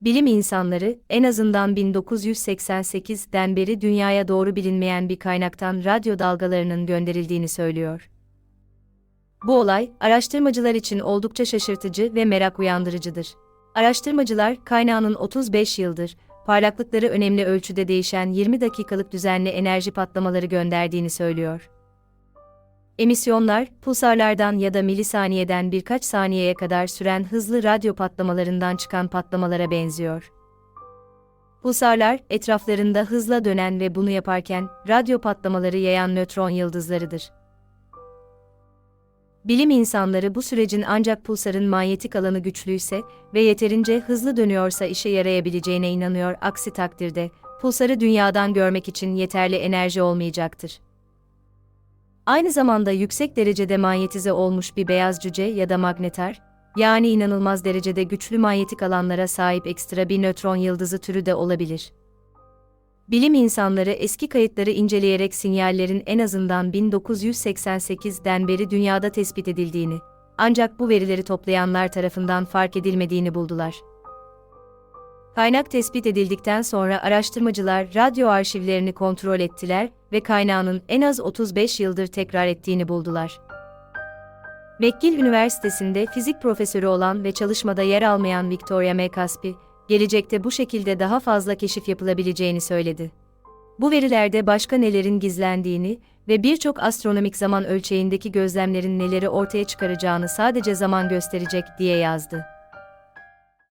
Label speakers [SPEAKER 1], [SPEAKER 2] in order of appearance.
[SPEAKER 1] Bilim insanları, en azından 1988'den beri dünyaya doğru bilinmeyen bir kaynaktan radyo dalgalarının gönderildiğini söylüyor. Bu olay, araştırmacılar için oldukça şaşırtıcı ve merak uyandırıcıdır. Araştırmacılar, kaynağının 35 yıldır, parlaklıkları önemli ölçüde değişen 20 dakikalık düzenli enerji patlamaları gönderdiğini söylüyor. Emisyonlar, pulsarlardan ya da milisaniyeden birkaç saniyeye kadar süren hızlı radyo patlamalarından çıkan patlamalara benziyor. Pulsarlar, etraflarında hızla dönen ve bunu yaparken, radyo patlamaları yayan nötron yıldızlarıdır. Bilim insanları bu sürecin ancak pulsarın manyetik alanı güçlüyse ve yeterince hızlı dönüyorsa işe yarayabileceğine inanıyor, aksi takdirde, pulsarı dünyadan görmek için yeterli enerji olmayacaktır. Aynı zamanda yüksek derecede manyetize olmuş bir beyaz cüce ya da magnetar, yani inanılmaz derecede güçlü manyetik alanlara sahip ekstra bir nötron yıldızı türü de olabilir. Bilim insanları eski kayıtları inceleyerek sinyallerin en azından 1988'den beri dünyada tespit edildiğini, ancak bu verileri toplayanlar tarafından fark edilmediğini buldular. Kaynak tespit edildikten sonra araştırmacılar radyo arşivlerini kontrol ettiler ve kaynağının en az 35 yıldır tekrar ettiğini buldular. McGill Üniversitesi'nde fizik profesörü olan ve çalışmada yer almayan Victoria M. Gelecekte bu şekilde daha fazla keşif yapılabileceğini söyledi. Bu verilerde başka nelerin gizlendiğini ve birçok astronomik zaman ölçeğindeki gözlemlerin neleri ortaya çıkaracağını sadece zaman gösterecek diye yazdı.